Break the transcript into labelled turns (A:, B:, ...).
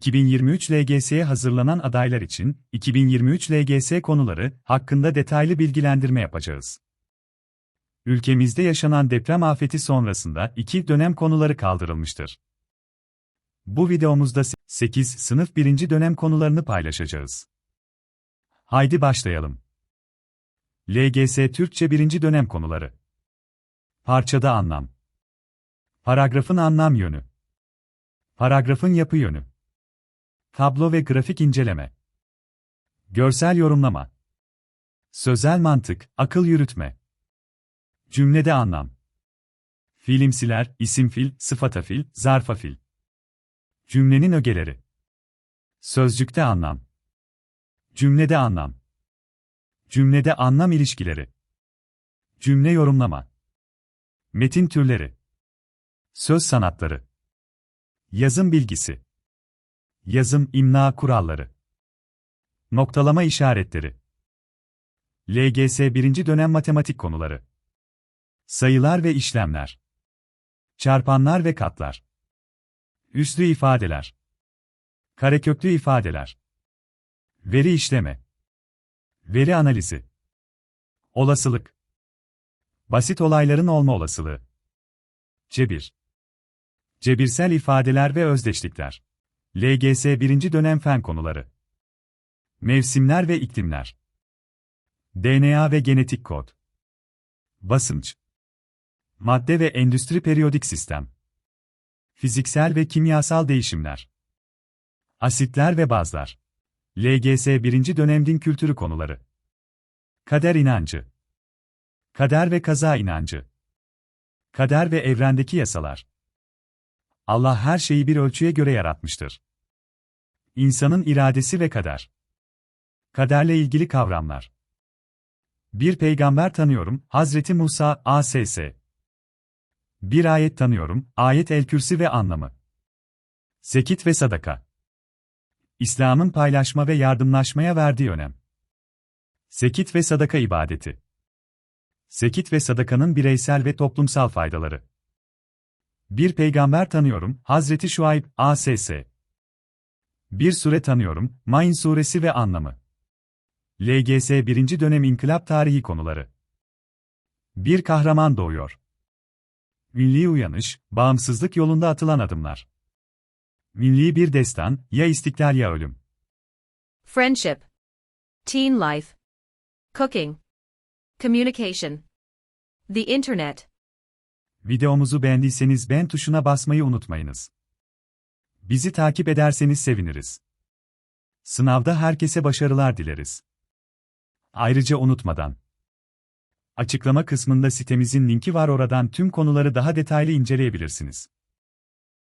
A: 2023 LGS'ye hazırlanan adaylar için 2023 LGS konuları hakkında detaylı bilgilendirme yapacağız. Ülkemizde yaşanan deprem afeti sonrasında iki dönem konuları kaldırılmıştır. Bu videomuzda 8 sınıf 1. dönem konularını paylaşacağız. Haydi başlayalım. LGS Türkçe 1. dönem konuları. Parçada anlam. Paragrafın anlam yönü. Paragrafın yapı yönü. Tablo ve grafik inceleme. Görsel yorumlama. Sözel mantık, akıl yürütme. Cümlede anlam. Fiilimsiler, isim fil, sıfata fil, zarfa fil. Cümlenin ögeleri. Sözcükte anlam. Cümlede anlam. Cümlede anlam ilişkileri. Cümle yorumlama. Metin türleri. Söz sanatları. Yazım bilgisi. Yazım imna kuralları. Noktalama işaretleri. LGS 1. dönem matematik konuları. Sayılar ve işlemler. Çarpanlar ve katlar. Üslü ifadeler. Kareköklü ifadeler. Veri işleme. Veri analizi. Olasılık. Basit olayların olma olasılığı. Cebir. Cebirsel ifadeler ve özdeşlikler. LGS 1. dönem fen konuları. Mevsimler ve iklimler. DNA ve genetik kod. Basınç. Madde ve endüstri periyodik sistem. Fiziksel ve kimyasal değişimler. Asitler ve bazlar. LGS 1. dönem din kültürü konuları. Kader inancı. Kader ve kaza inancı. Kader ve evrendeki yasalar. Allah her şeyi bir ölçüye göre yaratmıştır. İnsanın iradesi ve kader. Kaderle ilgili kavramlar. Bir peygamber tanıyorum, Hazreti Musa, ASS. Bir ayet tanıyorum, ayet el kürsi ve anlamı. Zekit ve sadaka. İslam'ın paylaşma ve yardımlaşmaya verdiği önem. Zekit ve sadaka ibadeti. Zekit ve sadakanın bireysel ve toplumsal faydaları. Bir peygamber tanıyorum, Hazreti Şuayb, ASS. Bir sure tanıyorum, Main suresi ve anlamı. LGS 1. dönem inkılap tarihi konuları. Bir kahraman doğuyor. Milli uyanış, bağımsızlık yolunda atılan adımlar. Milli bir destan, ya istiklal ya ölüm.
B: Friendship. Teen life. Cooking. Communication. The internet.
A: Videomuzu beğendiyseniz beğen tuşuna basmayı unutmayınız. Bizi takip ederseniz seviniriz. Sınavda herkese başarılar dileriz. Ayrıca unutmadan Açıklama kısmında sitemizin linki var oradan tüm konuları daha detaylı inceleyebilirsiniz.